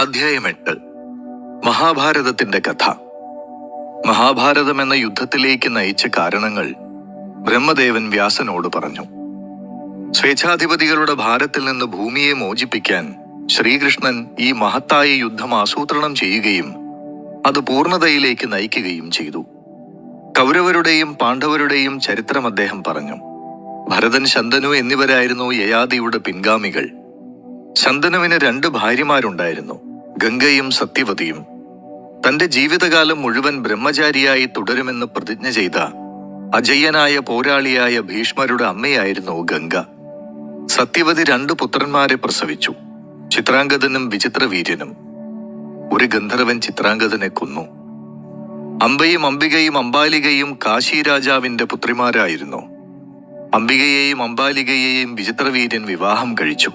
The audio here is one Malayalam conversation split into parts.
അധ്യായം എട്ട്. മഹാഭാരതത്തിന്റെ കഥ. മഹാഭാരതം എന്ന യുദ്ധത്തിലേക്ക് നയിച്ച കാരണങ്ങൾ ബ്രഹ്മദേവൻ വ്യാസനോട് പറഞ്ഞു. സ്വേച്ഛാധിപതികളുടെ ഭാരത്തിൽ നിന്ന് ഭൂമിയെ മോചിപ്പിക്കാൻ ശ്രീകൃഷ്ണൻ ഈ മഹത്തായ യുദ്ധം ആസൂത്രണം ചെയ്യുകയും അത് പൂർണതയിലേക്ക് നയിക്കുകയും ചെയ്തു. കൗരവരുടെയും പാണ്ഡവരുടെയും ചരിത്രം അദ്ദേഹം പറഞ്ഞു. ഭരതൻ ശന്തനു എന്നിവരായിരുന്നു യയാദിയുടെ പിൻഗാമികൾ. ശന്തനുവിന് രണ്ട് ഭാര്യമാരുണ്ടായിരുന്നു. ഗംഗയും സത്യവതിയും തന്റെ ജീവിതകാലം മുഴുവൻ ബ്രഹ്മചാരിയായി തുടരുമെന്ന് പ്രതിജ്ഞ ചെയ്ത അജയ്യനായ പോരാളിയായ ഭീഷ്മരുടെ അമ്മയായിരുന്നു ഗംഗ. സത്യവതി രണ്ട് പുത്രന്മാരെ പ്രസവിച്ചു. ചിത്രാംഗതനും വിചിത്രവീര്യനും. ഒരു ഗന്ധർവൻ ചിത്രാംഗതനെ കൊന്നു. അമ്പയും അംബികയും അംബാലികയും കാശി രാജാവിന്റെ പുത്രിമാരായിരുന്നു. അംബികയെയും അംബാലികയെയും വിചിത്രവീര്യൻ വിവാഹം കഴിച്ചു.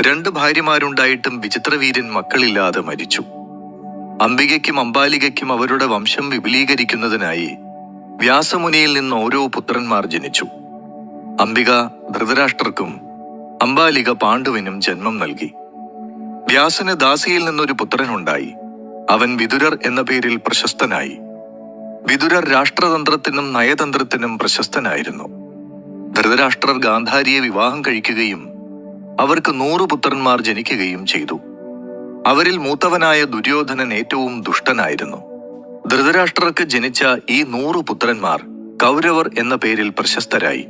രണ്ട് ഭാര്യമാരുണ്ടായിട്ടും വിചിത്രവീരൻ മക്കളില്ലാതെ മരിച്ചു. അംബികയ്ക്കും അംബാലികയ്ക്കും അവരുടെ വംശം വിപുലീകരിക്കുന്നതിനായി വ്യാസമുനിയിൽ നിന്ന് ഓരോ പുത്രന്മാർ ജനിച്ചു. അംബിക ധൃതരാഷ്ട്രർക്കും അംബാലിക പാണ്ഡുവിനും ജന്മം നൽകി. വ്യാസന് ദാസിയിൽ നിന്നൊരു പുത്രനുണ്ടായി. അവൻ വിതുരർ എന്ന പേരിൽ പ്രശസ്തനായി. വിതുരർ രാഷ്ട്രതന്ത്രത്തിനും നയതന്ത്രത്തിനും പ്രശസ്തനായിരുന്നു. ധൃതരാഷ്ട്രർ ഗാന്ധാരിയെ വിവാഹം കഴിക്കുകയും അവർക്ക് നൂറു പുത്രന്മാർ ജനിക്കുകയും ചെയ്തു. അവരിൽ മൂത്തവനായ ദുര്യോധനൻ ഏറ്റവും ദുഷ്ടനായിരുന്നു. ധൃതരാഷ്ട്രർക്ക് ജനിച്ച ഈ നൂറു പുത്രന്മാർ കൗരവർ എന്ന പേരിൽ പ്രശസ്തരായി.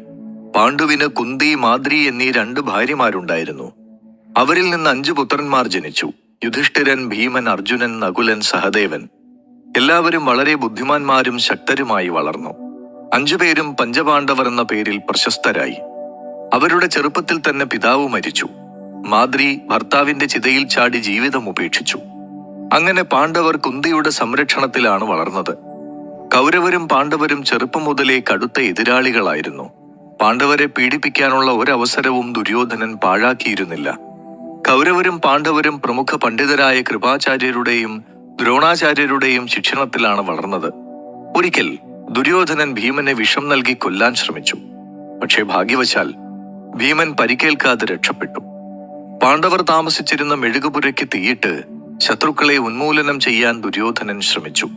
പാണ്ഡുവിന് കുന്തി മാദ്രി എന്നീ രണ്ട് ഭാര്യമാരുണ്ടായിരുന്നു. അവരിൽ നിന്ന് അഞ്ചു പുത്രന്മാർ ജനിച്ചു. യുധിഷ്ഠിരൻ ഭീമൻ അർജുനൻ നകുലൻ സഹദേവൻ. എല്ലാവരും വളരെ ബുദ്ധിമാന്മാരും ശക്തരുമായി വളർന്നു. അഞ്ചുപേരും പഞ്ചപാണ്ഡവർ എന്ന പേരിൽ പ്രശസ്തരായി. അവരുടെ ചെറുപ്പത്തിൽ തന്നെ പിതാവ് മരിച്ചു. മാദ്രി ഭർത്താവിന്റെ ചിതയിൽ ചാടി ജീവിതം ഉപേക്ഷിച്ചു. അങ്ങനെ പാണ്ഡവർ കുന്തിയുടെ സംരക്ഷണത്തിലാണ് വളർന്നത്. കൗരവരും പാണ്ഡവരും ചെറുപ്പം മുതലേ കടുത്ത എതിരാളികളായിരുന്നു. പാണ്ഡവരെ പീഡിപ്പിക്കാനുള്ള ഒരവസരവും ദുര്യോധനൻ പാഴാക്കിയിരുന്നില്ല. കൗരവരും പാണ്ഡവരും പ്രമുഖ പണ്ഡിതരായ കൃപാചാര്യരുടെയും ദ്രോണാചാര്യരുടെയും ശിക്ഷണത്തിലാണ് വളർന്നത്. ഒരിക്കൽ ദുര്യോധനൻ ഭീമനെ വിഷം നൽകി കൊല്ലാൻ ശ്രമിച്ചു. പക്ഷേ ഭാഗ്യവശാൽ ഭീമൻ പരിക്കേൽക്കാതെ രക്ഷപ്പെട്ടു. പാണ്ഡവർ താമസിച്ചിരുന്ന മെഴുകുപുരയ്ക്ക് തീയിട്ട് ശത്രുക്കളെ ഉന്മൂലനം ചെയ്യാൻ ദുര്യോധനൻ ശ്രമിച്ചു.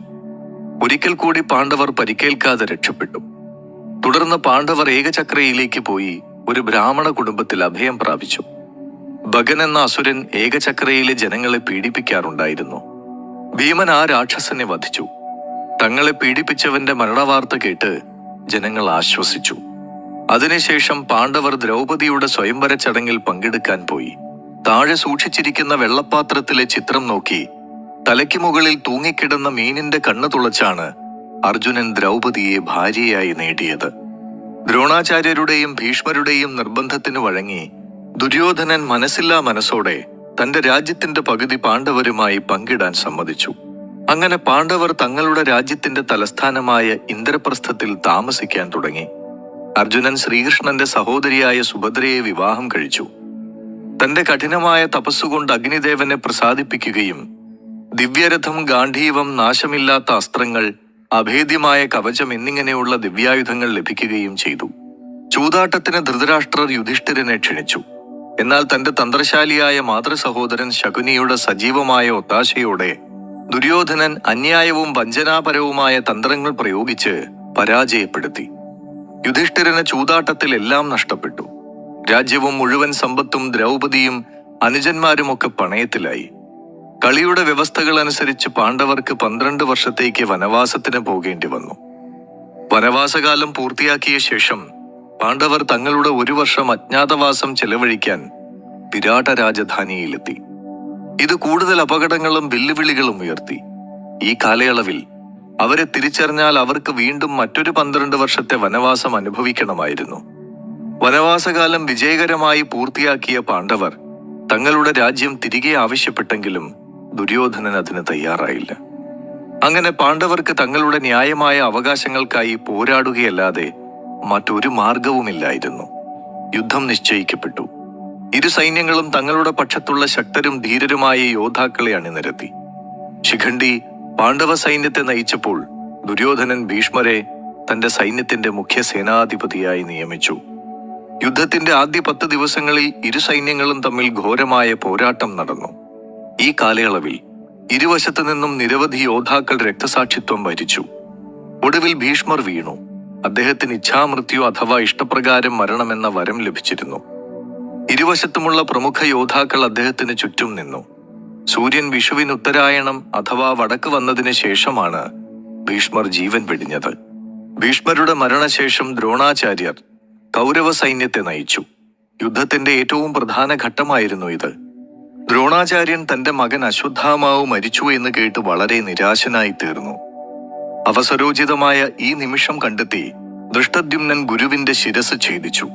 ഒരിക്കൽ കൂടി പാണ്ഡവർ പരിക്കേൽക്കാതെ രക്ഷപ്പെട്ടു. തുടർന്ന് പാണ്ഡവർ ഏകചക്രയിലേക്ക് പോയി ഒരു ബ്രാഹ്മണ കുടുംബത്തിൽ അഭയം പ്രാപിച്ചു. ഭഗൻ എന്ന അസുരൻ ഏകചക്രയിലെ ജനങ്ങളെ പീഡിപ്പിക്കാറുണ്ടായിരുന്നു. ഭീമൻ ആ രാക്ഷസനെ വധിച്ചു. തങ്ങളെ പീഡിപ്പിച്ചവന്റെ മരണവാർത്ത കേട്ട് ജനങ്ങൾ ആശ്വസിച്ചു. അതിനുശേഷം പാണ്ഡവർ ദ്രൗപദിയുടെ സ്വയംവര ചടങ്ങിൽ പങ്കെടുക്കാൻ പോയി. താഴെ സൂക്ഷിച്ചിരിക്കുന്ന വെള്ളപ്പാത്രത്തിലെ ചിത്രം നോക്കി തലയ്ക്ക് മുകളിൽ തൂങ്ങിക്കിടന്ന മീനിന്റെ കണ്ണു തുളച്ചാണ് അർജുനൻ ദ്രൗപദിയെ ഭാര്യയായി നേടിയത്. ദ്രോണാചാര്യരുടെയും ഭീഷ്മരുടെയും നിർബന്ധത്തിന് വഴങ്ങി ദുര്യോധനൻ മനസ്സില്ലാ മനസ്സോടെ തന്റെ രാജ്യത്തിന്റെ പകുതി പാണ്ഡവരുമായി പങ്കിടാൻ സമ്മതിച്ചു. അങ്ങനെ പാണ്ഡവർ തങ്ങളുടെ രാജ്യത്തിന്റെ തലസ്ഥാനമായ ഇന്ദ്രപ്രസ്ഥത്തിൽ താമസിക്കാൻ തുടങ്ങി. അർജുനൻ ശ്രീകൃഷ്ണന്റെ സഹോദരിയായ സുഭദ്രയെ വിവാഹം കഴിച്ചു. തന്റെ കഠിനമായ തപസ്സുകൊണ്ട് അഗ്നിദേവനെ പ്രസാദിപ്പിക്കുകയും ദിവ്യരഥം ഗാന്ധീവം നാശമില്ലാത്ത അസ്ത്രങ്ങൾ അഭേദ്യമായ കവചം എന്നിങ്ങനെയുള്ള ദിവ്യായുധങ്ങൾ ലഭിക്കുകയും ചെയ്തു. ചൂതാട്ടത്തിന് ധൃതരാഷ്ട്രർ യുധിഷ്ഠിരനെ ക്ഷണിച്ചു. എന്നാൽ തന്റെ തന്ത്രശാലിയായ മാതൃസഹോദരൻ ശകുനിയുടെ സജീവമായ ഒത്താശയോടെ ദുര്യോധനൻ അന്യായവും വഞ്ചനാപരവുമായ തന്ത്രങ്ങൾ പ്രയോഗിച്ച് പരാജയപ്പെടുത്തി. യുധിഷ്ഠിരന് ചൂതാട്ടത്തിൽ എല്ലാം നഷ്ടപ്പെട്ടു. രാജ്യവും മുഴുവൻ സമ്പത്തും ദ്രൗപദിയും അനുജന്മാരുമൊക്കെ പണയത്തിലായി. കളിയുടെ വ്യവസ്ഥകൾ അനുസരിച്ച് പാണ്ഡവർക്ക് പന്ത്രണ്ട് വർഷത്തേക്ക് വനവാസത്തിന് പോകേണ്ടി വന്നു. വനവാസകാലം പൂർത്തിയാക്കിയ ശേഷം പാണ്ഡവർ തങ്ങളുടെ ഒരു വർഷം അജ്ഞാതവാസം ചെലവഴിക്കാൻ വിരാട രാജധാനിയിലെത്തി ഇത് കൂടുതൽ അപകടങ്ങളും വെല്ലുവിളികളും ഉയർത്തി. ഈ കാലയളവിൽ അവരെ തിരിച്ചറിഞ്ഞാൽ അവർക്ക് വീണ്ടും മറ്റൊരു പന്ത്രണ്ട് വർഷത്തെ വനവാസം അനുഭവിക്കണമായിരുന്നു. വനവാസകാലം വിജയകരമായി പൂർത്തിയാക്കിയ പാണ്ഡവർ തങ്ങളുടെ രാജ്യം തിരികെ ആവശ്യപ്പെട്ടെങ്കിലും ദുര്യോധനൻ അതിന് തയ്യാറായില്ല. അങ്ങനെ പാണ്ഡവർക്ക് തങ്ങളുടെ ന്യായമായ അവകാശങ്ങൾക്കായി പോരാടുകയല്ലാതെ മറ്റൊരു മാർഗവുമില്ലായിരുന്നു യുദ്ധം നിശ്ചയിക്കപ്പെട്ടു. ഇരു സൈന്യങ്ങളും തങ്ങളുടെ പക്ഷത്തുള്ള ശക്തരും ധീരരുമായ യോദ്ധാക്കളെ അണിനിരത്തി. ശിഖണ്ഡി പാണ്ഡവ സൈന്യത്തെ നയിച്ചപ്പോൾ ദുര്യോധനൻ ഭീഷ്മരെ തന്റെ സൈന്യത്തിന്റെ മുഖ്യ സേനാധിപതിയായി നിയമിച്ചു. യുദ്ധത്തിന്റെ ആദ്യ പത്ത് ദിവസങ്ങളിൽ ഇരു സൈന്യങ്ങളും തമ്മിൽ ഘോരമായ പോരാട്ടം നടന്നു. ഈ കാലയളവിൽ ഇരുവശത്തു നിന്നും നിരവധി യോദ്ധാക്കൾ രക്തസാക്ഷിത്വം വരിച്ചു. ഒടുവിൽ ഭീഷ്മർ വീണു. അദ്ദേഹത്തിന് ഇച്ഛാമൃത്യു അഥവാ ഇഷ്ടപ്രകാരം മരണമെന്ന വരം ലഭിച്ചിരുന്നു. ഇരുവശത്തുമുള്ള പ്രമുഖ യോദ്ധാക്കൾ അദ്ദേഹത്തിന് ചുറ്റും നിന്നു. സൂര്യൻ വിഷുവിന് ഉത്തരായണം അഥവാ വടക്ക് വന്നതിന് ശേഷമാണ് ഭീഷ്മർ ജീവൻ വെടിഞ്ഞത്. ഭീഷ്മരുടെ മരണശേഷം ദ്രോണാചാര്യർ കൗരവ സൈന്യത്തെ നയിച്ചു. യുദ്ധത്തിന്റെ ഏറ്റവും പ്രധാന ഘട്ടമായിരുന്നു ഇത്. ദ്രോണാചാര്യൻ തന്റെ മകൻ അശ്വത്ഥാമാവ് മരിച്ചു എന്ന് കേട്ട് വളരെ നിരാശനായി തീർന്നു. അവസരോചിതമായ ഈ നിമിഷം കണ്ടെത്തി ദൃഷ്ടദ്യുമ്നൻ ഗുരുവിന്റെ ശിരസ് ഛേദിച്ചു.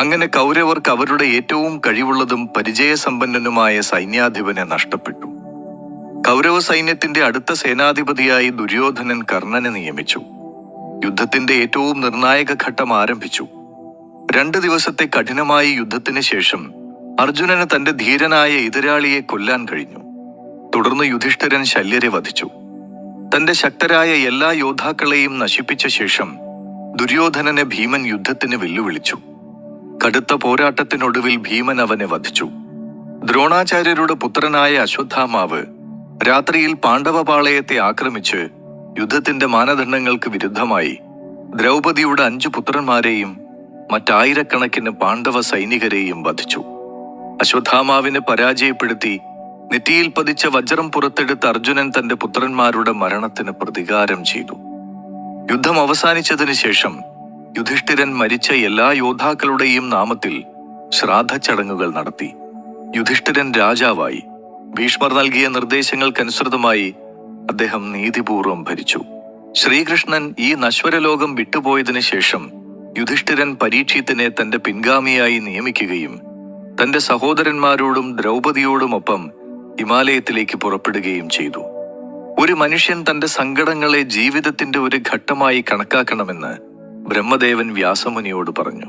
അങ്ങനെ കൗരവർക്ക് അവരുടെ ഏറ്റവും കഴിവുള്ളതും പരിചയസമ്പന്നനുമായ സൈന്യാധിപനെ നഷ്ടപ്പെട്ടു. കൗരവ സൈന്യത്തിന്റെ അടുത്ത സേനാധിപതിയായി ദുര്യോധനൻ കർണനെ നിയമിച്ചു. യുദ്ധത്തിന്റെ ഏറ്റവും നിർണായക ഘട്ടം ആരംഭിച്ചു. രണ്ട് ദിവസത്തെ കഠിനമായ യുദ്ധത്തിന് ശേഷം അർജുനന് തന്റെ ധീരനായ എതിരാളിയെ കൊല്ലാൻ കഴിഞ്ഞു. തുടർന്ന് യുധിഷ്ഠിരൻ ശല്യരെ വധിച്ചു. തന്റെ ശക്തരായ എല്ലാ യോദ്ധാക്കളെയും നശിപ്പിച്ച ശേഷം ദുര്യോധനനെ ഭീമൻ യുദ്ധത്തിന് വെല്ലുവിളിച്ചു. കടുത്ത പോരാട്ടത്തിനൊടുവിൽ ഭീമൻ അവനെ വധിച്ചു. ദ്രോണാചാര്യരുടെ പുത്രനായ അശ്വത്ഥാമാവ് രാത്രിയിൽ പാണ്ഡവപാളയത്തെ ആക്രമിച്ച് യുദ്ധത്തിന്റെ മാനദണ്ഡങ്ങൾക്ക് വിരുദ്ധമായി ദ്രൗപദിയുടെ അഞ്ചു പുത്രന്മാരെയും മറ്റായിരക്കണക്കിന് പാണ്ഡവ സൈനികരെയും വധിച്ചു. അശ്വത്ഥാമാവിനെ പരാജയപ്പെടുത്തി നെറ്റിയിൽ പതിച്ച വജ്രം പുറത്തെടുത്ത് അർജുനൻ തന്റെ പുത്രന്മാരുടെ മരണത്തിന് പ്രതികാരം ചെയ്തു. യുദ്ധം അവസാനിച്ചതിന് ശേഷം യുധിഷ്ഠിരൻ മരിച്ച എല്ലാ യോദ്ധാക്കളുടെയും നാമത്തിൽ ശ്രാദ്ധ ചടങ്ങുകൾ നടത്തി. യുധിഷ്ഠിരൻ രാജാവായി. ഭീഷ്മർ നൽകിയ നിർദ്ദേശങ്ങൾക്കനുസൃതമായി അദ്ദേഹം നീതിപൂർവം ഭരിച്ചു. ശ്രീകൃഷ്ണൻ ഈ നശ്വരലോകം വിട്ടുപോയതിനു ശേഷം യുധിഷ്ഠിരൻ പരീക്ഷിത്തിനെ തന്റെ പിൻഗാമിയായി നിയമിക്കുകയും തന്റെ സഹോദരന്മാരോടും ദ്രൗപതിയോടുമൊപ്പം ഹിമാലയത്തിലേക്ക് പുറപ്പെടുകയും ചെയ്തു. ഒരു മനുഷ്യൻ തന്റെ സങ്കടങ്ങളെ ജീവിതത്തിന്റെ ഒരു ഘട്ടമായി കണക്കാക്കണമെന്ന് ബ്രഹ്മദേവൻ വ്യാസമുനിയോട് പറഞ്ഞു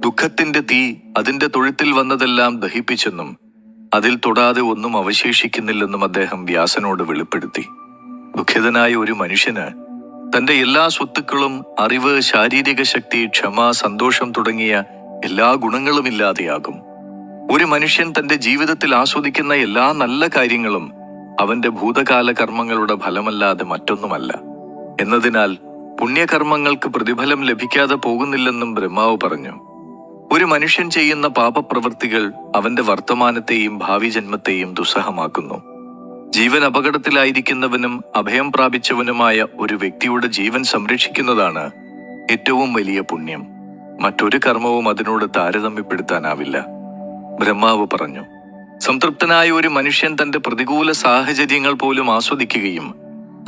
ദുഃഖത്തിന്റെ തീ അതിന്റെ തൊഴുത്തിൽ വന്നതെല്ലാം ദഹിപ്പിച്ചെന്നും അതിൽ തൊടാതെ ഒന്നും അവശേഷിക്കുന്നില്ലെന്നും അദ്ദേഹം വ്യാസനോട് വെളിപ്പെടുത്തി. ദുഃഖിതനായ ഒരു മനുഷ്യന് തന്റെ എല്ലാ സ്വത്തുക്കളും അറിവ് ശാരീരിക ശക്തി ക്ഷമ സന്തോഷം തുടങ്ങിയ എല്ലാ ഗുണങ്ങളും ഇല്ലാതെയാകും. ഒരു മനുഷ്യൻ തന്റെ ജീവിതത്തിൽ ആസ്വദിക്കുന്ന എല്ലാ നല്ല കാര്യങ്ങളും അവന്റെ ഭൂതകാല കർമ്മങ്ങളുടെ ഫലമല്ലാതെ മറ്റൊന്നുമല്ല. എന്നതിനാൽ പുണ്യകർമ്മങ്ങൾക്ക് പ്രതിഫലം ലഭിക്കാതെ പോകുന്നില്ലെന്നും ബ്രഹ്മാവ് പറഞ്ഞു. ഒരു മനുഷ്യൻ ചെയ്യുന്ന പാപപ്രവൃത്തികൾ അവന്റെ വർത്തമാനത്തെയും ഭാവി ജന്മത്തെയും ദുസ്സഹമാക്കുന്നു. ജീവൻ അപകടത്തിലായിരിക്കുന്നവനും അഭയം പ്രാപിച്ചവനുമായ ഒരു വ്യക്തിയുടെ ജീവൻ സംരക്ഷിക്കുന്നതാണ് ഏറ്റവും വലിയ പുണ്യം. മറ്റൊരു കർമ്മവും അതിനോട് താരതമ്യപ്പെടുത്താനാവില്ല. ബ്രഹ്മാവ് പറഞ്ഞു സംതൃപ്തനായ ഒരു മനുഷ്യൻ തന്റെ പ്രതികൂല സാഹചര്യങ്ങൾ പോലും ആസ്വദിക്കുകയും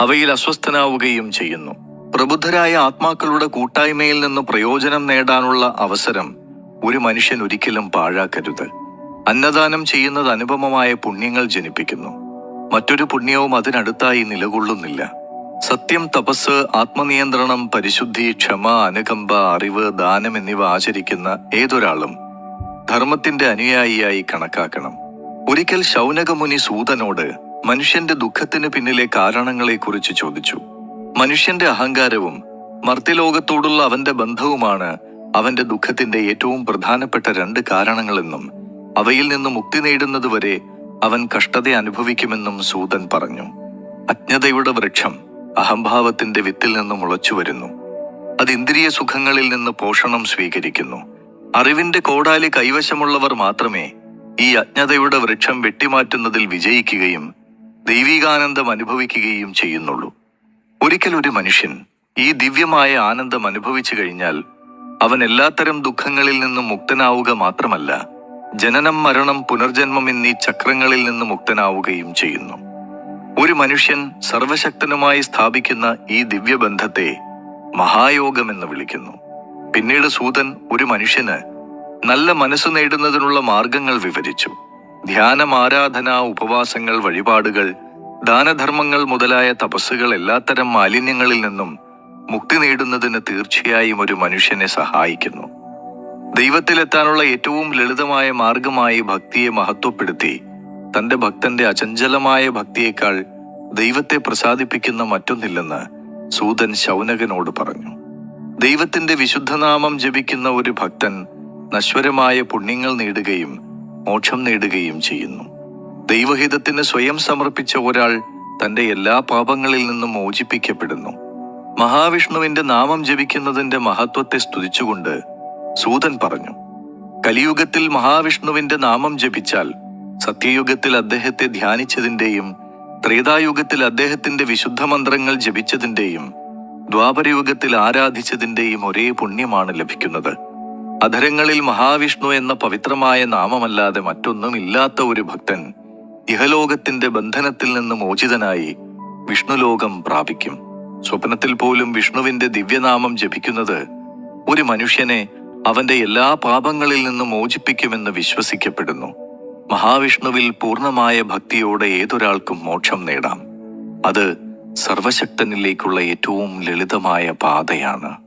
അവയിൽ അസ്വസ്ഥനാവുകയും ചെയ്യുന്നു. പ്രബുദ്ധരായ ആത്മാക്കളുടെ കൂട്ടായ്മയിൽ നിന്ന് പ്രയോജനം നേടാനുള്ള അവസരം ഒരു മനുഷ്യൻ ഒരിക്കലും പാഴാക്കരുത്. അന്നദാനം ചെയ്യുന്നത് അനുപമമായ പുണ്യങ്ങൾ ജനിപ്പിക്കുന്നു. മറ്റൊരു പുണ്യവും അതിനടുത്തായി നിലകൊള്ളുന്നില്ല. സത്യം തപസ് ആത്മനിയന്ത്രണം പരിശുദ്ധി ക്ഷമ അനുകമ്പ അറിവ് ദാനം എന്നിവ ആചരിക്കുന്ന ഏതൊരാളും ധർമ്മത്തിന്റെ അനുയായിയായി കണക്കാക്കണം. ഒരിക്കൽ ശൗനകമുനി സൂതനോട് മനുഷ്യന്റെ ദുഃഖത്തിന് പിന്നിലെ കാരണങ്ങളെക്കുറിച്ച് ചോദിച്ചു. മനുഷ്യന്റെ അഹങ്കാരവും മർത്യലോകത്തോടുള്ള അവന്റെ ബന്ധവുമാണ് അവന്റെ ദുഃഖത്തിന്റെ ഏറ്റവും പ്രധാനപ്പെട്ട രണ്ട് കാരണങ്ങളെന്നും അവയിൽ നിന്ന് മുക്തി നേടുന്നതുവരെ അവൻ കഷ്ടത അനുഭവിക്കുമെന്നും സൂതൻ പറഞ്ഞു. അജ്ഞതയുടെ വൃക്ഷം അഹംഭാവത്തിന്റെ വിത്തിൽ നിന്നും മുളച്ചു വരുന്നു അത് ഇന്ദ്രിയ സുഖങ്ങളിൽ നിന്ന് പോഷണം സ്വീകരിക്കുന്നു. അറിവിന്റെ കോടാലി കൈവശമുള്ളവർ മാത്രമേ ഈ അജ്ഞതയുടെ വൃക്ഷം വെട്ടിമാറ്റുന്നതിൽ വിജയിക്കുകയും ദൈവികാനന്ദം അനുഭവിക്കുകയും ചെയ്യുന്നുള്ളൂ. ഒരിക്കൽ ഒരു മനുഷ്യൻ ഈ ദിവ്യമായ ആനന്ദം അനുഭവിച്ചു കഴിഞ്ഞാൽ അവൻ എല്ലാത്തരം ദുഃഖങ്ങളിൽ നിന്നും മുക്തനാവുക മാത്രമല്ല ജനനം മരണം പുനർജന്മം എന്നീ ചക്രങ്ങളിൽ നിന്ന് മുക്തനാവുകയും ചെയ്യുന്നു. ഒരു മനുഷ്യൻ സർവശക്തനുമായി സ്ഥാപിക്കുന്ന ഈ ദിവ്യബന്ധത്തെ മഹായോഗം എന്ന് വിളിക്കുന്നു. പിന്നീട് സൂതൻ ഒരു മനുഷ്യന് നല്ല മനസ്സ് നേടുന്നതിനുള്ള മാർഗങ്ങൾ വിവരിച്ചു. ധ്യാനം ആരാധന ഉപവാസങ്ങൾ വഴിപാടുകൾ ദാനധർമ്മങ്ങൾ മുതലായ തപസ്സുകൾ എല്ലാത്തരം മാലിന്യങ്ങളിൽ നിന്നും മുക്തി നേടുന്നതിന് തീർച്ചയായും ഒരു മനുഷ്യനെ സഹായിക്കുന്നു. ദൈവത്തിലെത്താനുള്ള ഏറ്റവും ലളിതമായ മാർഗമായി ഭക്തിയെ മഹത്വപ്പെടുത്തി തന്റെ ഭക്തന്റെ അചഞ്ചലമായ ഭക്തിയേക്കാൾ ദൈവത്തെ പ്രസാദിപ്പിക്കുന്ന മറ്റൊന്നില്ലെന്ന് സൂതൻ ശൗനകനോട് പറഞ്ഞു. ദൈവത്തിന്റെ വിശുദ്ധനാമം ജപിക്കുന്ന ഒരു ഭക്തൻ നശ്വരമായ പുണ്യങ്ങൾ നേടുകയും മോക്ഷം നേടുകയും ചെയ്യുന്നു. ദൈവഹിതത്തിന് സ്വയം സമർപ്പിച്ച ഒരാൾ തന്റെ എല്ലാ പാപങ്ങളിൽ നിന്നും മോചിപ്പിക്കപ്പെടുന്നു. മഹാവിഷ്ണുവിന്റെ നാമം ജപിക്കുന്നതിന്റെ മഹത്വത്തെ സ്തുതിച്ചുകൊണ്ട് സൂതൻ പറഞ്ഞു കലിയുഗത്തിൽ മഹാവിഷ്ണുവിന്റെ നാമം ജപിച്ചാൽ സത്യയുഗത്തിൽ അദ്ദേഹത്തെ ധ്യാനിച്ചതിന്റെയും ത്രേതായുഗത്തിൽ അദ്ദേഹത്തിന്റെ വിശുദ്ധ മന്ത്രങ്ങൾ ജപിച്ചതിന്റെയും ദ്വാപരയുഗത്തിൽ ആരാധിച്ചതിന്റെയും ഒരേ പുണ്യമാണ് ലഭിക്കുന്നത്. അധരങ്ങളിൽ മഹാവിഷ്ണു എന്ന പവിത്രമായ നാമമല്ലാതെ മറ്റൊന്നുമില്ലാത്ത ഒരു ഭക്തൻ ഇഹലോകത്തിന്റെ ബന്ധനത്തിൽ നിന്ന് മോചിതനായി വിഷ്ണുലോകം പ്രാപിക്കും. സ്വപ്നത്തിൽ പോലും വിഷ്ണുവിന്റെ ദിവ്യനാമം ജപിക്കുന്നത് ഒരു മനുഷ്യനെ അവന്റെ എല്ലാ പാപങ്ങളിൽ നിന്നും മോചിപ്പിക്കുമെന്ന് വിശ്വസിക്കപ്പെടുന്നു. മഹാവിഷ്ണുവിൽ പൂർണമായ ഭക്തിയോടെ ഏതൊരാൾക്കും മോക്ഷം നേടാം. അത് സർവശക്തനിലേക്കുള്ള ഏറ്റവും ലളിതമായ പാതയാണ്.